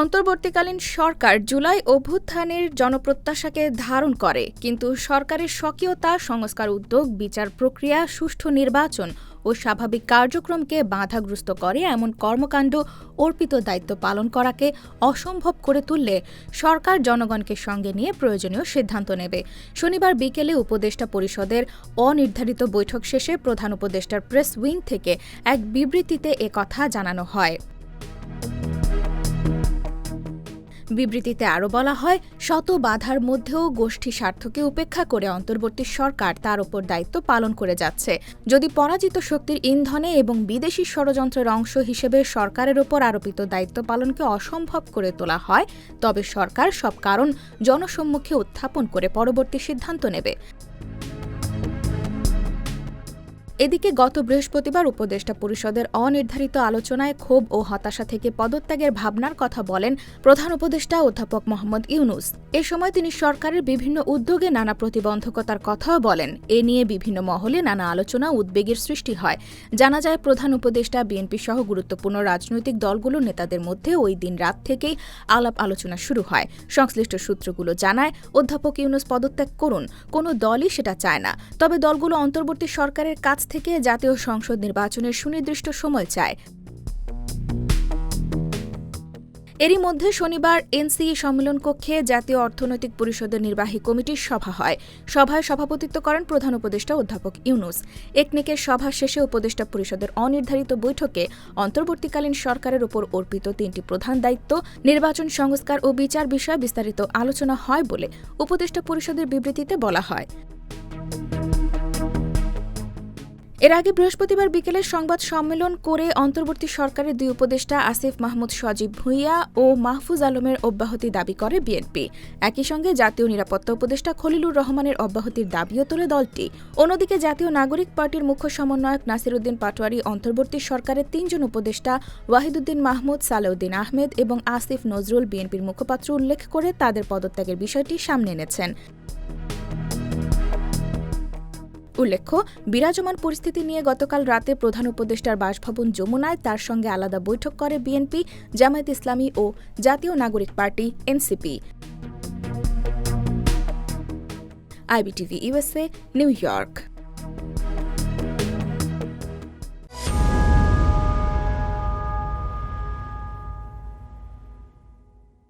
অন্তর্বর্তীকালীন সরকার জুলাই অভ্যুত্থানের জনপ্রত্যাশাকে ধারণ করে, কিন্তু সরকারের স্বকীয়তা, সংস্কার উদ্যোগ, বিচার প্রক্রিয়া, সুষ্ঠু নির্বাচন ও স্বাভাবিক কার্যক্রমকে বাধাগ্রস্ত করে এমন কর্মকাণ্ড অর্পিত দায়িত্ব পালন করাকে অসম্ভব করে তুললে সরকার জনগণকে সঙ্গে নিয়ে প্রয়োজনীয় সিদ্ধান্ত নেবে। শনিবার বিকেলে উপদেষ্টা পরিষদের অনির্ধারিত বৈঠক শেষে প্রধান উপদেষ্টার প্রেস উইং থেকে এক বিবৃতিতে একথা জানানো হয়। বিবৃতিতে আরও বলা হয়, শত বাধার মধ্যেও গোষ্ঠী স্বার্থকে উপেক্ষা করে অন্তর্বর্তী সরকার তার ওপর দায়িত্ব পালন করে যাচ্ছে। যদি পরাজিত শক্তির ইন্ধনে এবং বিদেশি ষড়যন্ত্রের অংশ হিসেবে সরকারের ওপর আরোপিত দায়িত্ব পালনকে অসম্ভব করে তোলা হয়, তবে সরকার সব কারণ জনসম্মুখে উত্থাপন করে পরবর্তী সিদ্ধান্ত নেবে। এদিকে গত বৃহস্পতিবার উপদেষ্টা পরিষদের অনির্ধারিত আলোচনায় ক্ষোভ ও হতাশা থেকে পদত্যাগের ভাবনার কথা বলেন প্রধান উপদেষ্টা অধ্যাপক মোহাম্মদ ইউনুস। এ সময় তিনি সরকারের বিভিন্ন উদ্যোগে নানা প্রতিবন্ধকতার কথাও বলেন। এ নিয়ে বিভিন্ন মহলে নানা আলোচনা উদ্বেগের সৃষ্টি হয়। জানা যায়, প্রধান উপদেষ্টা, বিএনপি সহ গুরুত্বপূর্ণ রাজনৈতিক দলগুলোর নেতাদের মধ্যে ওই দিন রাত থেকেই আলাপ আলোচনা শুরু হয়। সংশ্লিষ্ট সূত্রগুলো জানায়, অধ্যাপক ইউনুস পদত্যাগ করুন, কোনো দলই সেটা চায় না। তবে দলগুলো অন্তর্বর্তী সরকারের কাছ থেকে জাতীয় সংসদ নির্বাচনের সুনির্দিষ্ট সময় চায়। এরই মধ্যে শনিবার এনসিই সম্মেলন কক্ষে জাতীয় অর্থনৈতিক পরিষদের নির্বাহী কমিটির সভা হয়। সভায় সভাপতিত্ব করেন প্রধান উপদেষ্টা অধ্যাপক ইউনুস। একনেকের সভা শেষে উপদেষ্টা পরিষদের অনির্ধারিত বৈঠকে অন্তর্বর্তীকালীন সরকারের ওপর অর্পিত তিনটি প্রধান দায়িত্ব, নির্বাচন সংস্কার ও বিচার বিষয়ে বিস্তারিত আলোচনা হয় বলে উপদেষ্টা পরিষদের বিবৃতিতে বলা হয়। এর আগে বৃহস্পতিবার বিকেলে সংবাদ সম্মেলন করে অন্তর্বর্তী সরকারের দুই উপদেষ্টা আসিফ মাহমুদ সজীব ভুঁইয়া ও মাহফুজ আলমের অব্যাহতি দাবি করে বিএনপি। একই সঙ্গে জাতীয় নিরাপত্তা উপদেষ্টা খলিলুর রহমানের অব্যাহতির দাবিও তোলে দলটি। অন্যদিকে জাতীয় নাগরিক পার্টির মুখ্য সমন্বয়ক নাসিরুদ্দিন পাটোয়ারি অন্তর্বর্তী সরকারের তিনজন উপদেষ্টা ওয়াহিদুদ্দিন মাহমুদ, সালেউদ্দিন আহমেদ এবং আসিফ নজরুল বিএনপির মুখপাত্র উল্লেখ করে তাদের পদত্যাগের বিষয়টি সামনে এনেছেন। উল্লেখ্য, বিরাজমান পরিস্থিতি নিয়ে গতকাল রাতে প্রধান উপদেষ্টার বাসভবন যমুনায় তার সঙ্গে আলাদা বৈঠক করে বিএনপি, জামায়াত ইসলামী ও জাতীয় নাগরিক party, NCP. IBTV USA New York.